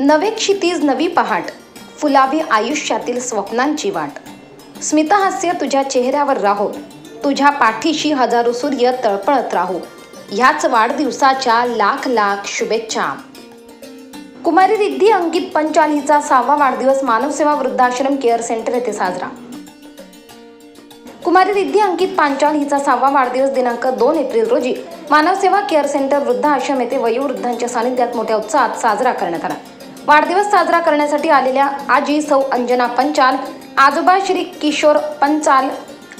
नवे क्षितिज नवी पहाट. फुलावी आयुष्यातील स्वप्नांची वाट. स्मितहास्य तुझ्या चेहऱ्यावर राहो. तुझ्या पाठीशी हजारो सूर्य तळपळत राहो. ह्याच वाढदिवसाच्या लाख लाख शुभेच्छा. कुमारी रिद्धी अंकित पंचाल हिचा सहावा वाढदिवस मानवसेवा वृद्धाश्रम केअर सेंटर येथे साजरा. कुमारी रिद्धी अंकित पांचाल हिचा सहावा वाढदिवस दिनांक दोन एप्रिल रोजी मानव सेवा केअर सेंटर वृद्ध आश्रम येथे वयोवृद्धांच्या सानिध्यात मोठ्या उत्साहात साजरा करण्यात आला. वाढदिवस साजरा करण्यासाठी आलेल्या आजी सौ अंजना पंचाल आजोबा श्री किशोर पंचाल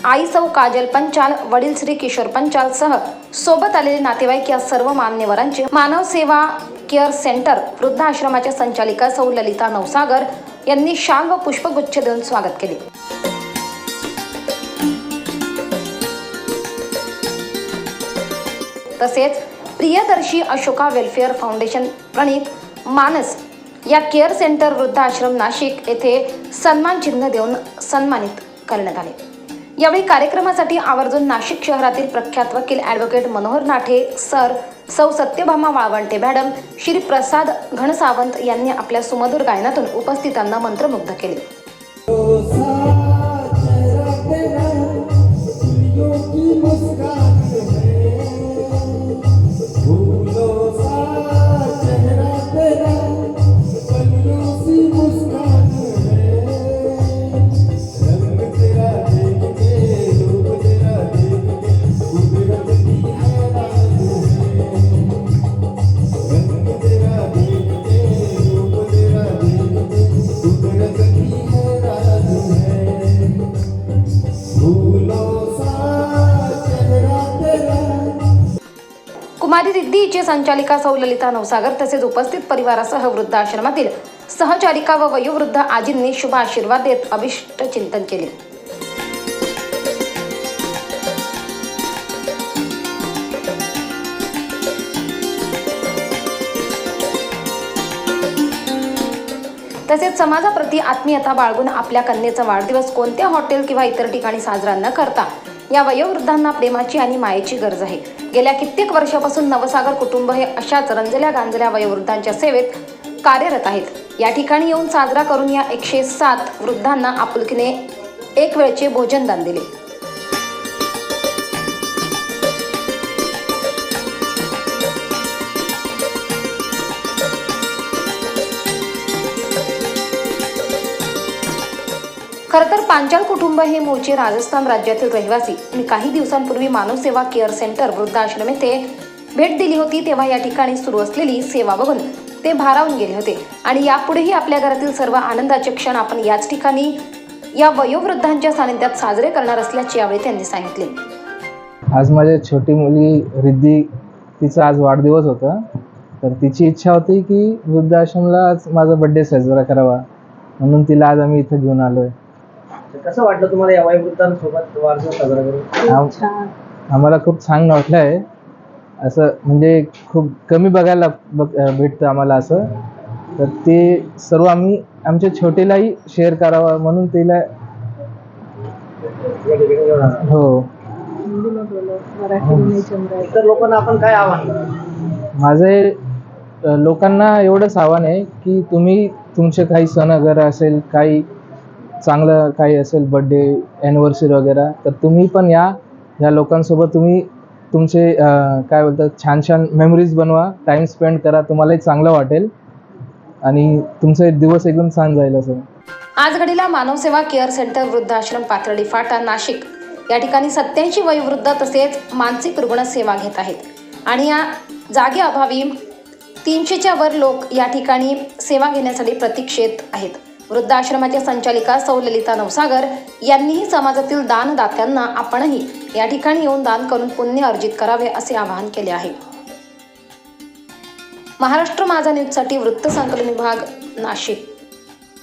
आई सौ काजल पंचाल वडील श्री किशोर पंचाल सह सोबत आलेले नातेवाईक या सर्व मान्यवरांचे मानव सेवा केअर सेंटर वृद्धाश्रमाच्या संचालिका सौ ललिता नवसागर यांनी शाल व पुष्पगुच्छ देऊन स्वागत केले. तसेच प्रियदर्शी अशोका वेलफेअर फाउंडेशन प्रणित मानस या केअर सेंटर वृद्धाश्रम नाशिक येथे सन्मान चिन्ह देऊन सन्मानित करण्यात आले. यावेळी कार्यक्रमासाठी आवर्जून नाशिक शहरातील प्रख्यात वकील ॲडव्होकेट मनोहर नाठे सर सौ सत्यभामा वाळवंटे मॅडम श्री प्रसाद घनसावंत यांनी आपल्या सुमधुर गायनातून उपस्थितांना मंत्रमुग्ध केले. कुमारी रिद्धी संचालिका सौललिता नवसागर तसेच उपस्थित परिवारासह वृद्धाश्रमातील सहचारिका व वयोवृद्ध आजींनी शुभ आशीर्वाद देत अभिष्ट चिंतन केले. तसेच समाजाप्रती आत्मीयता बाळगून आपल्या कन्येचा वाढदिवस कोणत्या हॉटेल किंवा इतर ठिकाणी साजरा न करता या वयोवृद्धांना प्रेमाची आणि मायेची गरज आहे. गेल्या कित्येक वर्षापासून नवसागर कुटुंब हे अशाच रंजल्या गांजल्या वयोवृद्धांच्या सेवेत कार्यरत आहेत. या ठिकाणी येऊन साजरा करून या एकशे सात वृद्धांना आपुलकीने एक वेळचे भोजनदान दिले. खरं तर पांचाल कुटुंब हे मूळचे राजस्थान राज्यातील रहिवासी. मी काही दिवसांपूर्वी मानव सेवा केअर सेंटर वृद्धाश्रम येथे भेट दिली होती तेव्हा या ठिकाणी सुरू असलेली सेवा बघून ते भारावून गेले होते. आणि यापुढेही आपल्या घरातील सर्व आनंदाचे क्षण आपण याच ठिकाणी या वयोवृद्धांच्या सानिध्यात साजरे करणार असल्याचे यावेळी त्यांनी सांगितले. आज माझी छोटी मुलगी रिद्धी तिचा आज वाढदिवस होता. तर तिची इच्छा होती की वृद्धाश्रमला आज माझा बड्डे साजरा करावा. म्हणून तिला आज आम्ही इथं घेऊन आलो आहे कसं वाटलं तुम्हाला या वयोवृद्धांसोबत वाढदिवस साजरा करून? आम्हाला खूप छान वाटलं आहे असं म्हणजे खूप कमी बघायला बघ भेटतं आम्हाला असं. तर ते सर्व आम्ही आमच्या छोटीलाही शेअर करावं म्हणून तिला या ठिकाणी घेऊन आला. हो. इतर लोकांना आपण काय आव्हान माझे अ, लोकांना एवढंच आव्हान आहे की तुम्ही तुमचे काही सण वगैरे असेल काही चांगलं काही असेल बड्डे ॲनिव्हर्सरी वगैरे तर तुम्ही पण या. ह्या लोकांसोबत तुम्ही तुमचे काय बोलतात छान छान मेमरीज बनवा. टाईम स्पेंड करा तुम्हालाही चांगलं वाटेल. आणि तुमचे दिवस एकदम छान जाईल असं. आज घडीला मानव सेवा केअर सेंटर वृद्धाश्रम पाथर्डी फाटा नाशिक. या ठिकाणी सत्याऐंशी वयोवृद्ध तसेच मानसिक रुग्ण सेवा घेत आहेत. आणि या जागेअभावी तीनशेच्या वर लोक या ठिकाणी सेवा घेण्यासाठी प्रतीक्षेत आहेत. वृद्धाश्रमाच्या संचालिका सौललिता नवसागर यांनीही समाजातील दानदात्यांना आपणही या ठिकाणी येऊन दान करून पुण्य अर्जित करावे असे आवाहन केले आहे. महाराष्ट्र माझा न्यूजसाठी वृत्त संकलन विभाग नाशिक.